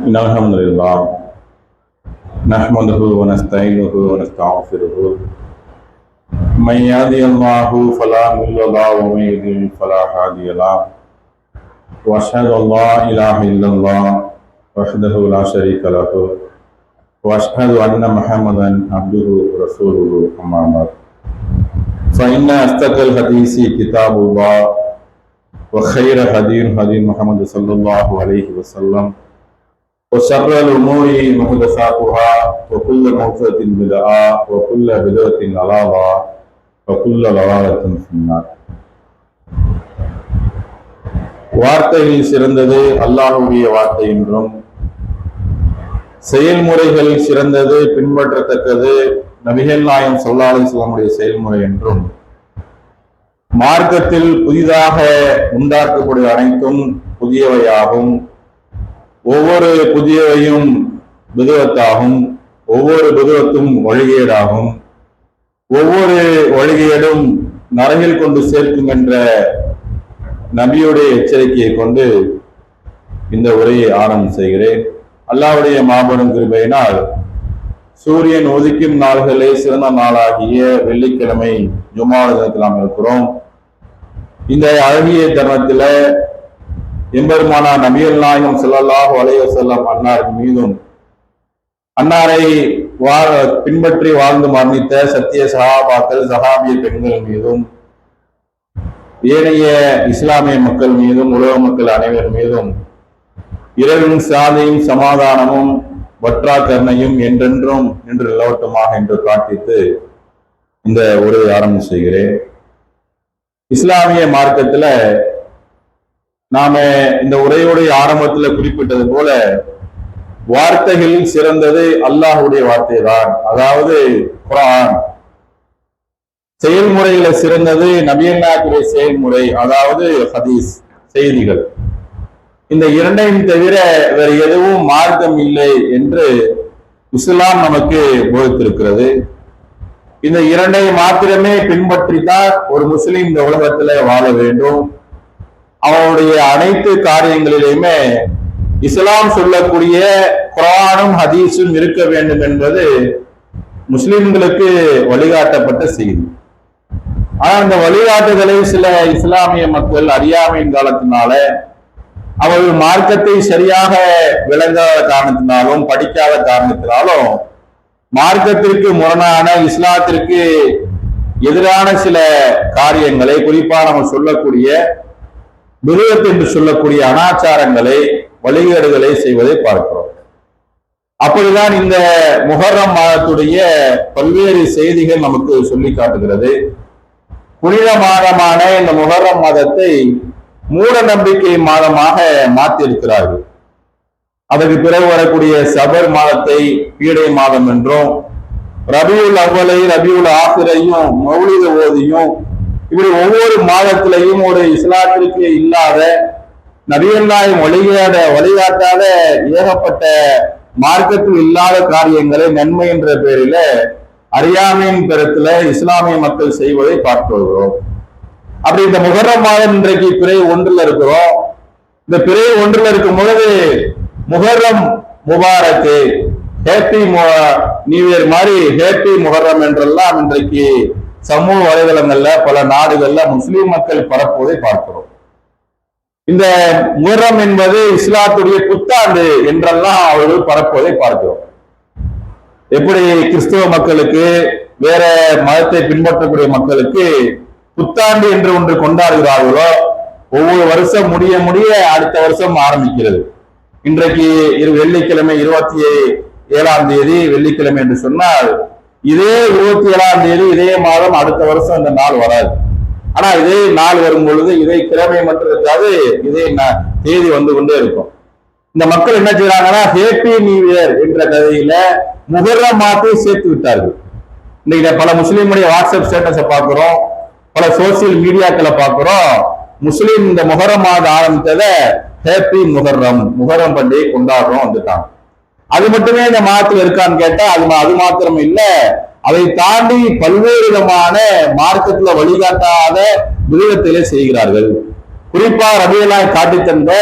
إن الحمد لله. نحمده ونستعينه ونستغفره. من يهدي الله فلا مضل له ومن يضلل فلا هادي له. وأشهد أن لا إله إلا الله وحده لا شريك له. وأشهد أن محمدا عبده ورسوله أما بعد. فإن أصدق الحديث كتاب الله وخير هدي هدي محمد صلى الله عليه وسلم. وشر الأمور محدثاتها وكل محدثة بدعة وكل بدعة ضلالة وكل ضلالة في النار வார்த்தைகள் சிறந்தது அல்லாஹுடைய வார்த்தை என்றும் செயல்முறைகள் சிறந்தது பின்பற்றத்தக்கது நபிகள் நாயம் சொல்லாலை சொல்லமுடைய செயல்முறை என்றும் மார்க்கத்தில் புதிதாக உண்டாக்கக்கூடிய அனைத்தும் புதியவையாகும் ஒவ்வொரு புதியவையும் புதுவத்தாகும் ஒவ்வொரு புதுவத்தும் ஒழுகேடாகும் ஒவ்வொரு வழிகேடும் நரகில் கொண்டு சேர்க்கும் என்ற நபியுடைய எச்சரிக்கையை கொண்டு இந்த உரையை ஆரம்பம் செய்கிறேன். அல்லாவுடைய மாபெரும் கிருபையினால் சூரியன் உதிக்கும் நாள்களே சிறந்த நாளாகிய வெள்ளிக்கிழமை ஜுமா தினத்தில் நாம் இருக்கிறோம் இந்த அழகிய தருணத்தில் எம்பெருமானா நபியல் நாயகம் ஸல்லல்லாஹு அலைஹி அன்னார் மீதும் அன்னாரை வாழ பின்பற்றி வாழ்ந்து மரணித்த சத்திய சகாபாக்கள் சகாபிய பெண்கள் மீதும் ஏனைய இஸ்லாமிய மக்கள் மீதும் உலக மக்கள் அனைவர் மீதும் இரவின் சாதியும் சமாதானமும் வற்றா கருணையும் என்றென்றும் என்று நிலவட்டமாக என்று பிரார்த்தித்து இந்த உரையை ஆரம்பம் செய்கிறேன். இஸ்லாமிய மார்க்கத்துல நாம இந்த உரையோடைய ஆரம்பத்துல குறிப்பிட்டது போல வார்த்தைகளில் சிறந்தது அல்லாஹுடைய வார்த்தை தான் அதாவது குரான். செயல்முறையில சிறந்தது நபியல்லாத்துடைய செயல்முறை அதாவது ஹதீஸ் செய்திகள். இந்த இரண்டையும் தவிர வேறு எதுவும் மார்க்கம் இல்லை என்று இஸ்லாம் நமக்கு போதித்திருக்கிறது இந்த இரண்டை மாத்திரமே பின்பற்றித்தான் ஒரு முஸ்லீம் இந்த உலகத்துல வாழ வேண்டும். அவனுடைய அனைத்து காரியங்களிலுமே இஸ்லாம் சொல்லக்கூடிய குரானும் ஹதீஸும் இருக்க வேண்டும் என்பது முஸ்லிம்களுக்கு வழிகாட்டப்பட்ட செய்தி. ஆனால் அந்த வழிகாட்டுதலை சில இஸ்லாமிய மக்கள் அறியாமையின் காலத்தினால அவர்கள் மார்க்கத்தை சரியாக விளங்காத காரணத்தினாலும் படிக்காத காரணத்தினாலும் மார்க்கத்திற்கு முரணான இஸ்லாத்திற்கு எதிரான சில காரியங்களை குறிப்பாக நம்ம சொல்லக்கூடிய விருதத் என்று சொல்லக்கூடிய அனாச்சாரங்களை வழிகேடுகளை செய்வதை பார்க்கிறோம். அப்படிதான் இந்த முகர்ரம் மாதத்துடைய பல்வேறு செய்திகள் நமக்கு சொல்லி காட்டுகிறது. புனித மாதமான இந்த முகர்ரம் மாதத்தை மூட நம்பிக்கை மாதமாக மாற்றியிருக்கிறார்கள். அதற்கு பிறகு வரக்கூடிய சபர் மாதத்தை பீடை மாதம் என்றும் ரபியுல் அவ்வலை ரபியுல் ஆசிரையும் மௌலித ஓதியும் இப்படி ஒவ்வொரு மாதத்திலையும் ஒரு இஸ்லாத்திற்கு இல்லாத நபியல்லாயும் வழிகாட வழிகாட்டாத ஏகப்பட்ட மார்க்கத்தில் இல்லாத காரியங்களை நன்மை என்ற பெயரில அறியாமையின் பெறத்துல இஸ்லாமிய மக்கள் செய்வதை பார்த்து வருகிறோம். அப்படி இந்த முகரம் மாதம் இன்றைக்கு பிறை ஒன்றுல இருக்கிறோம். இந்த பிறை ஒன்றுல இருக்கும் பொழுது முகரம் முபாரக்கு ஹேப்பி நியூ இயர் மாதிரி ஹேப்பி முகரம் என்றெல்லாம் இன்றைக்கு சமூக வலைதளங்கள்ல பல நாடுகள்ல முஸ்லிம் மக்கள் பரப்புவதை பார்க்கிறோம். இந்த முரம் என்பது இஸ்லாத்துடைய புத்தாண்டு என்றெல்லாம் அவர்கள் பரப்புவதை பார்க்கிறோம். எப்படி கிறிஸ்தவ மக்களுக்கு வேற மதத்தை பின்பற்றக்கூடிய மக்களுக்கு புத்தாண்டு என்று ஒன்று கொண்டாடுகிறார்களோ ஒவ்வொரு வருஷம் முடிய முடிய அடுத்த வருஷம் ஆரம்பிக்கிறது. இன்றைக்கு இரு வெள்ளிக்கிழமை இருபத்தி ஏழாம் தேதி வெள்ளிக்கிழமை என்று சொன்னால் இதே இருபத்தி ஏழாம் தேதி இதே மாதம் அடுத்த வருஷம் இந்த நாள் வராது. ஆனா இதே நாள் வரும் பொழுது இதே கிழமை மட்டும் இருக்காது இதே தேதி வந்து கொண்டே இருக்கும். இந்த மக்கள் என்ன செய்யறாங்கன்னா ஹேப்பி நியூ இயர் என்ற கதையில முகர்ரம் மாத்தை சேர்த்து விட்டார்கள். இன்னைக்கு பல முஸ்லீமுடைய வாட்ஸ்அப் ஸ்டேட்டஸை பார்க்கிறோம் பல சோசியல் மீடியாக்களை பார்க்கிறோம். முஸ்லீம் இந்த முகரம் மாதம் ஆரம்பித்ததை ஹேப்பி முகர்ரம் முகரம் பண்டிகை கொண்டாடுறோம் வந்துட்டாங்க. அது மட்டுமே இந்த மாதத்துல இருக்கான்னு கேட்டா அது அது மாத்திரம் இல்ல. அதை தாண்டி பல்வேறு விதமான மார்க்கத்துல வழிகாட்டாத மிருகத்திலே செய்கிறார்கள். குறிப்பா ரபியெல்லாம் காட்டி தந்த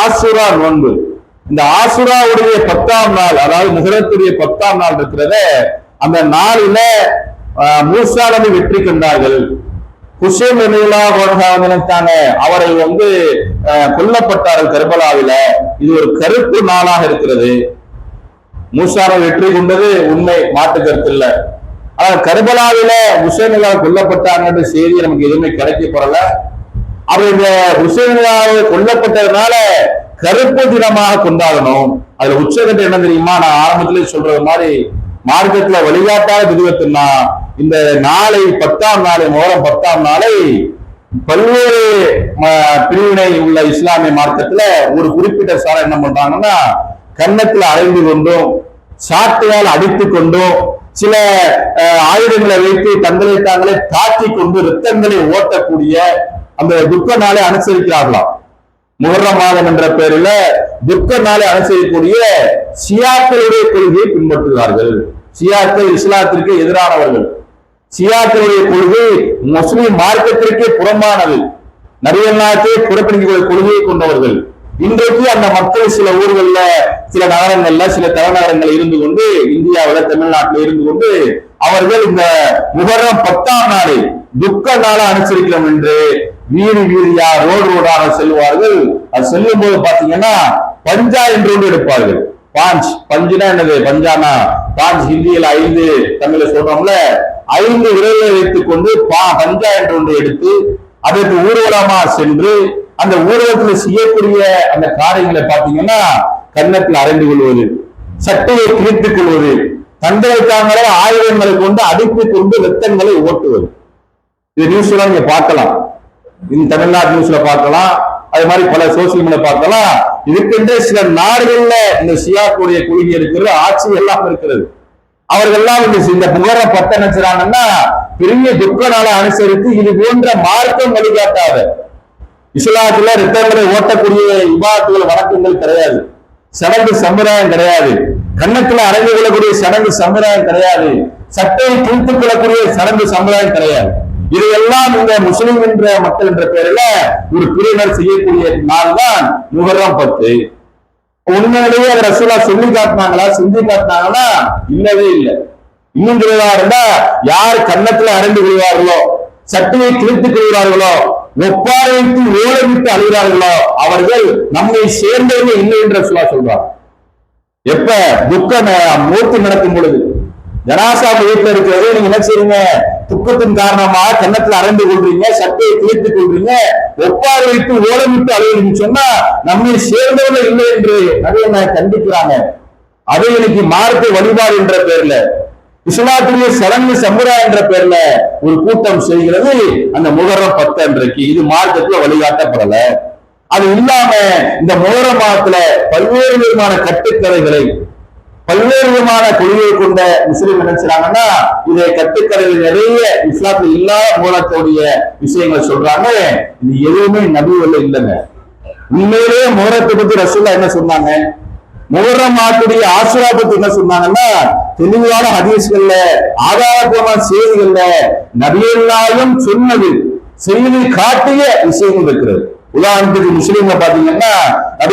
ஆசுரா நோன்பு. இந்த ஆசுராவுடைய பத்தாம் நாள் அதாவது முகரத்துடைய பத்தாம் நாள் இருக்கிறத அந்த நாளில ஆஹ், வெற்றி கண்டார்கள். ஹுசேன் ரலியல்லா நினைத்தாங்க அவரை வந்து கொல்லப்பட்டார்கள் கர்பலாவில. இது ஒரு கருப்பு நாளாக இருக்கிறது. மூசாரம் வெற்றி கொண்டது உண்மை மாற்று கருத்து இல்ல. ஆனா கர்பலாவில ஹுசேன் கொல்லப்பட்டாங்கன்ற செய்தி நமக்கு எதுவுமே கிடைக்க போறல அவர் இந்த ஹுசேனாவை கொல்லப்பட்டதுனால கருப்பு தினமாக கொண்டாடணும். அதுல உச்சகட்டம் என்ன தெரியுமா? நான் ஆரம்பத்திலே சொல்றது மாதிரி மார்க்கத்துல வழிகாட்டாத விதத்துனா இந்த நாளை பத்தாம் நாளை மோரம் பத்தாம் நாளை பல்வேறு பிரிவினை உள்ள இஸ்லாமிய மார்க்கத்துல ஒரு குறிப்பிட்ட சாரம் என்ன பண்றாங்கன்னா கன்னத்தில் அரைந்து கொண்டும் சாட்டையால் அடித்துக் கொண்டும் சில ஆயுதங்களை வைத்து தங்களை தாங்களே தாக்கி கொண்டு ரத்தங்களை ஓட்டக்கூடிய அந்த துக்க நாளை அனுசரிக்கிறார்களாம் முகர மாதம் என்ற பெயரில் துக்க நாளை அனுசரிக்கக்கூடிய சியாக்களுடைய கொள்கையை பின்பற்றுகிறார்கள். சியாக்கள் இஸ்லாத்திற்கு எதிரானவர்கள். சியாக்களுடைய கொள்கை முஸ்லிம் மார்க்கத்திற்கே புறம்பானது. நபியல்லாத்தே புறக்கணிக்கக்கூடிய கொள்கையை கொண்டவர்கள். இன்றைக்கு அந்த மக்கள் சில ஊர்கள்ல சில நகரங்கள்ல சில தலைநகரங்கள் இருந்து கொண்டு இந்தியாவில தமிழ்நாட்டில் இருந்து கொண்டு அவர்கள் இந்த முகரம் பத்தாம் நாளை துக்க நாள அனுசரிக்கிறோம் என்று வீதி வீதியா ரோடு ரோடாக செல்வார்கள் அது செல்லும் போது பாத்தீங்கன்னா பஞ்சா என்று ஒன்று எடுப்பார்கள். பாஞ்ச் பஞ்சுனா என்னது? பஞ்சானா? பாஞ்ச் ஹிந்தியில ஐந்து தமிழ சொல்றோம்ல. ஐந்து விரல்களை வைத்துக் கொண்டு பா பஞ்சா என்று ஒன்று எடுத்து அதற்கு ஊர்வலமா சென்று அந்த ஊடகத்துல செய்யக்கூடிய அந்த காரியங்களை பாத்தீங்கன்னா கன்னத்தில் அறைந்து கொள்வது சட்டையை கிழித்துக் கொள்வது தங்களை ஆயுதங்களை கொண்டு அடித்துக் கொண்டு ரத்தங்களை ஓட்டுவது. இது நியூஸ்ல நீங்க பார்க்கலாம். இந்த தமிழ்நாடு நியூஸ்ல பார்க்கலாம். அது மாதிரி பல சோசியல் மீடியா பார்க்கலாம். இதுக்கென்றே சில நாடுகள்ல இந்த சியாக்குடைய கொள்கை இருக்கிறது ஆட்சி எல்லாம் இருக்கிறது. அவர்கள் எல்லாம் இந்த இந்த புகர பட்ட நினைச்சாங்கன்னா பெரிய துக்க நாளை அனுசரித்து இது போன்ற மார்க்கம் வழிகாட்டாத இஸ்லாத்துல ரத்தங்களை ஓட்டக்கூடிய இபாத்துகள் வணக்கங்கள் கிடையாது. சடங்கு சம்பிரதாயம் கிடையாது. கன்னத்துல அடங்கி கொள்ளக்கூடிய சடங்கு சம்பிரதாயம் கிடையாது. சட்டையை கிழித்துக் கொள்ளக்கூடிய சடங்கு சம்பிரதாயம் கிடையாது. இதையெல்லாம் இந்த முஸ்லிம் என்ற மக்கள் என்ற பெயரில ஒரு பிரிவினர் செய்யக்கூடிய நாள் தான் முகரம் பத்து. உண்மையிலேயே அதை ரசூலா சொல்லி காட்டினாங்களா செஞ்சு காட்டினாங்களா? இல்லவே இல்லை. இன்னும் இருந்தா யார் கன்னத்துல அறைந்து விடுவார்களோ சட்டையை கிழித்துக் கொள்கிறார்களோ? ஒப்பாரை வைத்து ஓலமிட்டு அழுகிறார்களோ? அவர்கள் நம்மை சேர்ந்தவர்கள் இல்லை என்று சொல்லா சொல்றார். எப்ப? துக்க மூர்த்தி நடக்கும் பொழுது. ஜனாசா வீட்டில் இருக்கிறது நீங்க என்ன செய்யுங்க துக்கத்தின் காரணமாக கன்னத்துல அரைந்து கொள்றீங்க சட்டையை கிழித்துக் கொள்றீங்க ஒப்பாறு வைத்து ஓலமிட்டு அழுகிறீங்க சொன்னா நம்மை சேர்ந்தவர்கள் இல்லை என்று நிறைய கண்டிக்கிறாங்க. அதை இன்னைக்கு மார்க்க வழிபாடு என்ற பேர்ல இஸ்லாத்துடைய சடங்கு சமுதாயம் என்ற பேர்ல ஒரு கூட்டம் செய்கிறது. அந்த முகரம் பத்து அன்றைக்கு. இது மார்க்கத்துல வழிகாட்டப்படல. அது இல்லாம இந்த முகர மாதத்துல பல்வேறு விதமான கட்டுக்கதைகளை பல்வேறு விதமான கொள்கையை கொண்ட முஸ்லீம் நினைச்சாங்கன்னா இதை கட்டுக்கதைகள் நிறைய இஸ்லாத்துல இல்லாத மூலத்தோடைய விஷயங்கள் சொல்றாங்க. இது எதுவுமே நபிவல்ல இல்லைங்க. உண்மையிலேயே முகரத்தை பத்தி ரசூல்லா என்ன சொன்னாங்க? முகரம் மாட்டுடைய ஆசுரா என்ன சொன்னாங்கன்னா தெளிவான ஹதீஸ்கள்ல ஆதாரபூர்வமான செய்திகள்ல நபியல்லாயும் சொன்னது செய்தி காட்டிய விஷயங்கள் இருக்கிறது. உதாரணத்துக்கு முஸ்லீம்ல பாத்தீங்கன்னா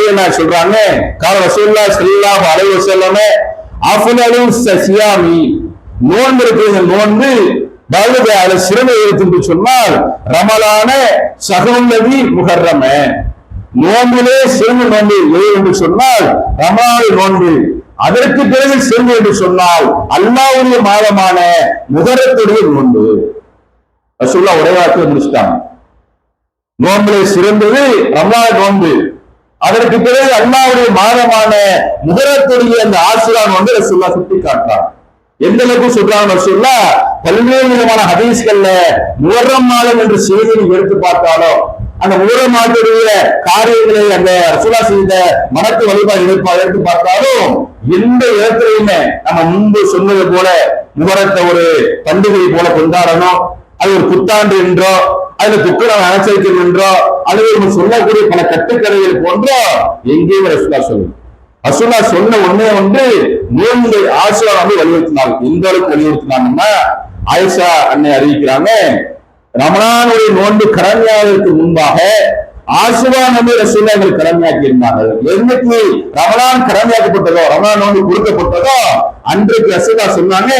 என்ன சொல்றாங்க? கால ரசூல்லா ஸல்லல்லாஹு அலைஹி வஸல்லம் அஃலலு சசியாமி நோன்பு இருக்கு நோன்பு பலது அதுல சிறந்த எழுத்து சொன்னால் ரமலான சகுல்லதி முகர்ரமே நோம்பிலே சிறந்த நோன்பு என்று சொன்னால் ரமலான் நோன்பு அதற்கு பிறகு சிறந்த என்று சொன்னால் அல்லாவுடைய மாதமான முகரத்துடைய நோன்பு. ரசூல்லா உரையாற்ற முடிச்சிட்டாங்க. நோம்பிலே சிறந்தது ரமலான் நோன்பு. அதற்கு பிறகு அல்லாவுடைய மாதமான முகரத்துடைய அந்த ஆசிரான் வந்து ரசூல்லா சுட்டி காட்டான் எந்த அளவுக்கு சொல்றாங்க ரசூல்லா பல்வேறு விதமான ஹதீஸ்கள்ல முகரம் மாதம் என்று செய்தியை எடுத்து பார்த்தாலும் அந்த முகரம் காரியங்களை அந்த ரசூலா செய்த மனத்து வழிபாடு எடுப்பா எடுத்து பார்த்தாலும் எந்த இடத்துலையுமே நம்ம முன்பு சொன்னது போல முகரத்தை ஒரு பண்டிகை போல கொண்டாடணும் அது ஒரு புத்தாண்டு என்றோ அதுல துக்கடம் அனுசரிக்கணும் என்றோ அல்லது நம்ம சொல்லக்கூடிய பல கட்டுக்கதைகள் போன்றோ எங்கேயும் ரசூலா சொல்லும் ரசூலா சொன்ன ஒண்ணே ஒன்று நோன்பு ஆசிரா வந்து வலியுறுத்தினாங்க எந்த அளவுக்கு வலியுறுத்தினாங்கன்னா ஆயிஷா அன்னை அறிவிக்கிறாங்க ரமணானுடைய நோன்பு கடமையாவதற்கு முன்பாக ஆசுவா நம்பி கடமையாக்கி இருந்தார்கள் என்னைக்கு ரமணான் கடமையாக்கப்பட்டதோ ரமணான் நோன்பு கொடுக்கப்பட்டதோ அன்றைக்கு ரசூலா சொன்னாங்க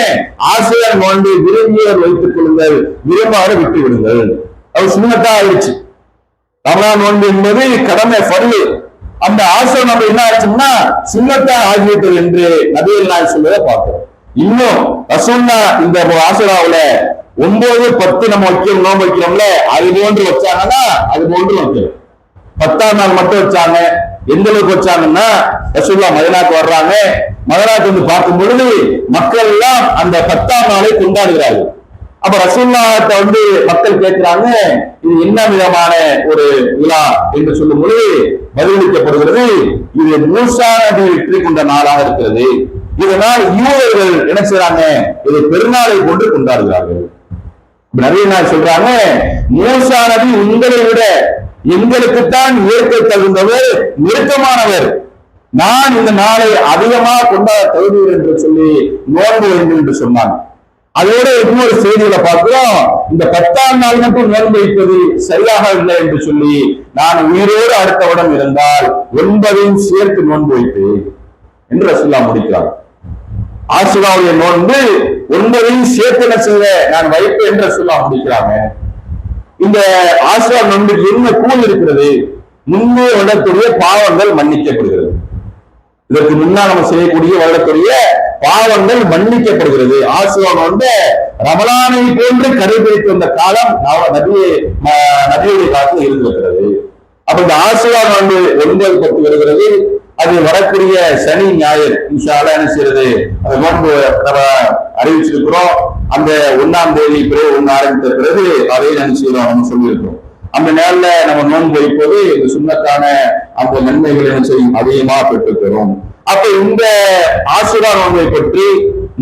ஆசுவா நோன்பு விரும்பியவர் வைத்துக் கொள்ளுங்கள் விரும்பாத விட்டு விடுங்கள் அது சுண்ணத்தா ஆயிடுச்சு. ரமணான் நோன்பு என்பது கடமை பருவு. அந்த ஆசிரியர் நம்ம என்ன ஆச்சுன்னா சுண்ணத்தா ஆகிவிட்டது என்று நபிகள் நாய் சொல்வதை பார்க்கிறோம். இன்னும் ரசூல்லா இந்த ஆசிராவுல ஒன்பது பத்து நம்ம வைக்கிறோம் நோம்பு வைக்கிறோம்ல அது போன்று வச்சாங்கன்னா அது போன்று வைக்கிறோம் பத்தாம் நாள் மட்டும் வச்சாங்க. எந்த அளவுக்கு வச்சாங்கன்னா ரசூல்லா மதனாக்கு வர்றாங்க. மதனாக்கு வந்து பார்க்கும் பொழுது மக்கள் எல்லாம் அந்த பத்தாம் நாளை கொண்டாடுகிறார்கள். அப்ப ரசூல்லாட்ட வந்து மக்கள் கேட்கிறாங்க இது என்ன விதமான ஒரு விழா என்று சொல்லும் பொழுது பதிலளிக்கப்படுகிறது இது மூசா நபி வெற்றி கொண்ட நாளாக இருக்கிறது. இதனால் யூதர்கள் என்ன செய்யறாங்க இது பெருநாளை கொண்டு கொண்டாடுகிறார்கள். நவீன சொல்றாங்க மூசா நபி உங்களை விட எங்களுக்குத்தான் இயற்கை தகுந்தவர் நெருக்கமானவர். நான் இந்த நாளை அதிகமாக கொண்டாட தகுதியர் என்று சொல்லி நோன்பு வேண்டும் என்று சொன்னாங்க. அதோட இன்னொரு செய்தியில பார்க்கிறோம். இந்த பத்தாம் நாள் மட்டும் நோன்பு வைப்பது சரியாக இல்லை என்று சொல்லி நான் உயிரோடு அடுத்தவுடன் இருந்தால் ஒன்பதையும் சேர்த்து நோன்பு வைப்பேன் என்று சொல்லா முடிக்கிறார். ஆசுராவுடைய நோன்பு ஒன்பதையும் சேர்த்து என்ன நான் வைப்பு என்று சொல்லலாம் முடிக்கிறாங்க இந்த ஆசுரா நோன்புக்கு என்ன கூல் இருக்கிறது? முன்னே வருடத்துடைய பாவங்கள் மன்னிக்கப்படுகிறது. இதற்கு முன்னால் நம்ம செய்யக்கூடிய வருடத்துடைய பாவங்கள் மன்னிக்கப்படுகிறது. ஆசிரியர் வந்து ரமலானை போன்று கடைபிடித்து வந்த காலம் நவ- நபி நபியுடைய காலத்தில் இருந்து வருகிறது அப்ப இந்த ஆசிரியர் வந்து ஒன்பது பத்து வருகிறது. அது வரக்கூடிய சனி ஞாயிறு இன்ஷால்லா என்ன செய்யறது? அது நோன்பு நம்ம அறிவிச்சிருக்கிறோம். அந்த ஒன்னாம் தேதி பிறகு ஒண்ணு ஆரம்பித்த பிறகு அதை என்ன செய்யறோம் நம்ம சொல்லியிருக்கிறோம். அந்த நேரில் நம்ம நோன்பு வைப்பது இந்த சுண்ணத்தான அந்த நன்மைகள் என்ன செய்யும் அதிகமா பெற்றுக்கிறோம் அப்ப இந்த ஆசிரா நோன்பை பற்றி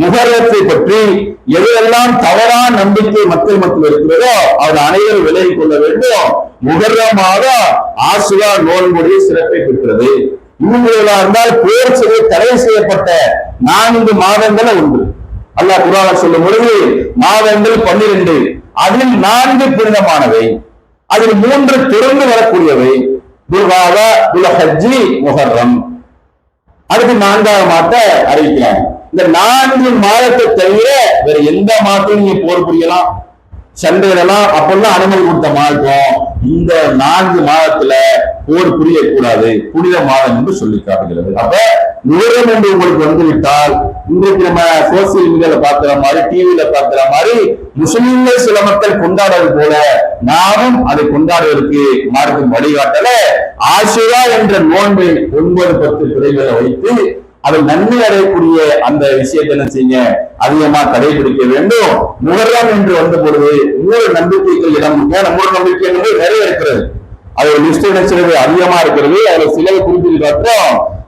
முகரத்தை பற்றி எதையெல்லாம் தவறான நம்பிக்கை மக்கள் மத்தியில் இருக்கிறதோ அவர் அனைவரும் விலகிக் கொள்ள வேண்டும். முகரமாக ஆசிரா நோன்புடைய சிறப்பை பெற்றது. இவங்களா இருந்தால் போர் செய்ய தடை செய்யப்பட்ட நான்கு மாதங்கள் உண்டு. அல்லா குரான சொல்லும் பொழுது மாதங்கள் பன்னிரண்டு அதில் நான்கு புனிதமானவை. அதில் மூன்று திறந்து வரக்கூடியவை. துல்காதா துலஹஜி முஹர்ரம். அடுத்து நான்காவது மாத்த அறிவிக்கிறாங்க. இந்த நான்கு மாதத்தை தவிர வேற எந்த மாதத்தையும் நீங்க போர் புரியலாம் சண்டையிடலாம் அப்பெல்லாம் அனுமதி கொடுத்த மாதம் இந்த நான்கு மாதத்துல போர் புரியக்கூடாது. புனித மாதம் என்று சொல்லி காட்டுகிறது. அப்ப நுகரம் என்று உங்களுக்கு வந்துவிட்டால் இன்றைக்கு நம்ம சோசியல் மீடியால பாக்குற மாதிரி டிவியில பாக்குற மாதிரி முஸ்லிம்கள் சில மக்கள் கொண்டாடுவது போல நாமும் அதை கொண்டாடுவதற்கு மார்க்கும் வழிகாட்டல. ஆசிரா என்ற நோன்பை ஒன்பது பத்து பிறைகளை வைத்து அதில் நன்மை அடையக்கூடிய அந்த விஷயத்தை என்ன செய்யுங்க? அதிகமா கடைபிடிக்க வேண்டும். முகரம் என்று வந்த பொழுது மூல நம்பிக்கைகள் இடம் மூல நம்பிக்கை என்பது நிறைய இருக்கிறது. அது லிஸ்ட் நினைச்சது அதிகமா இருக்கிறது. அதுல சிலவை குறிப்பிட்டு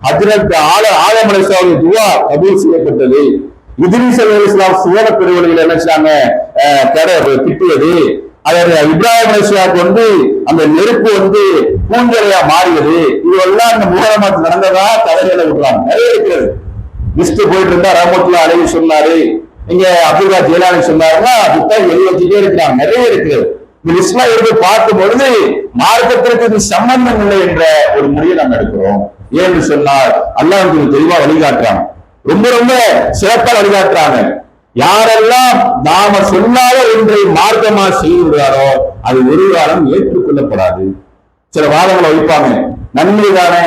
ஹஜ்ரத் ஆல ஆலமலைசாவுடைய துவா கபூல் செய்யப்பட்டது. இதிரிஸ் அலி இஸ்லாம் சுவன பெருவழிகள் என்ன செய்யாங்க அஹ், கடை இப்ராஹிம் அலிஸ்லாக்கு வந்து அந்த நெருப்பு வந்து பூஞ்சலையா மாறியது. இதுவெல்லாம் அந்த முகரமாத்து நடந்ததா? தலைமையில விடுறாங்க நிறைய இருக்கிறது. லிஸ்ட் போயிட்டு இருந்தா ரஹமத்துல்லா அழகி சொன்னாரு. இங்க அப்துல்லா ஜெயலாலி சொன்னாருன்னா புத்தகம் எழுதி வச்சுட்டே இருக்கிறாங்க. நிறைய இருக்கிறது. இந்த லிஸ்ட்லாம் எடுத்து பார்க்கும் பொழுது மார்க்கத்திற்கு இது சம்பந்தம் இல்லை என்ற ஒரு முடிவை நம்ம எடுக்கிறோம். ஏன்னு சொன்னால் அல்லாஹ் தெளிவா வழிகாட்டுறாங்க ரொம்ப ரொம்ப சிறப்பா வழிகாட்டுறாங்க. யாரெல்லாம் நாம சொல்லாத ஒன்றை மார்க்கமா செய்கிறாரோ அது ஒரு காலம் ஏற்றுக்கொள்ளப்படாது. சில வாதங்களை வைப்பாங்க. நன்மை தானே?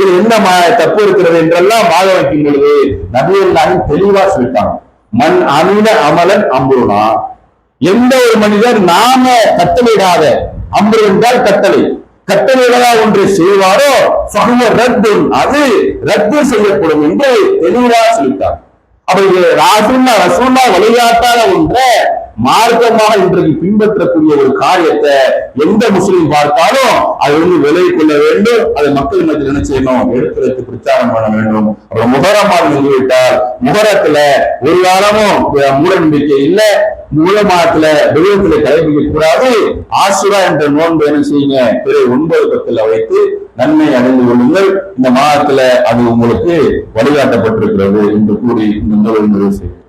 இது என்ன தப்பு இருக்கிறது என்றெல்லாம் வாதம் வைக்கும் பொழுது நபியல்லாஹிம் தெளிவா சொல்லிட்டாங்க. மண் அமில அமலன் அம்புருனா எந்த ஒரு மனிதர் நாம கட்டளையிடாத அம்பு என்றால் கட்டளை. கட்டளைகளா ஒன்றை செய்வாரோ? சகுவ ரத்து அது ரத்து செய்யப்படும் என்று தெளிவா சொல்லிட்டாங்க. அவர்கள் ராசுல்லா ரசூல்லா வழிகாட்டாத ஒன்றை மார்க்கமாக இன்றைக்கு பின்பற்றக்கூடிய ஒரு காரியத்தை எந்த முஸ்லீம் பார்த்தாலும் அதை வந்து விலை கொள்ள வேண்டும். அதை மக்கள் மத்தியில் என்ன செய்யணும்? எடுத்துரைத்து பிரச்சாரம் பண்ண வேண்டும். அப்புறம் முகரமாக நிறுவிட்டால் முகரத்துல ஒரு காலமும் மூட நம்பிக்கை இல்லை. மூல மாதத்துல விதத்துல கடைபிடிக்க கூடாது ஆசுரா என்ற நோன்பு என்ன செய்யுங்க? பிறை ஒன்பது பத்துல வைத்து நன்மை அடைந்து கொள்ளுங்கள். இந்த மாதத்துல அது உங்களுக்கு வழிகாட்டப்பட்டிருக்கிறது என்று கூறி இந்த நிகழ்வு நிறைவு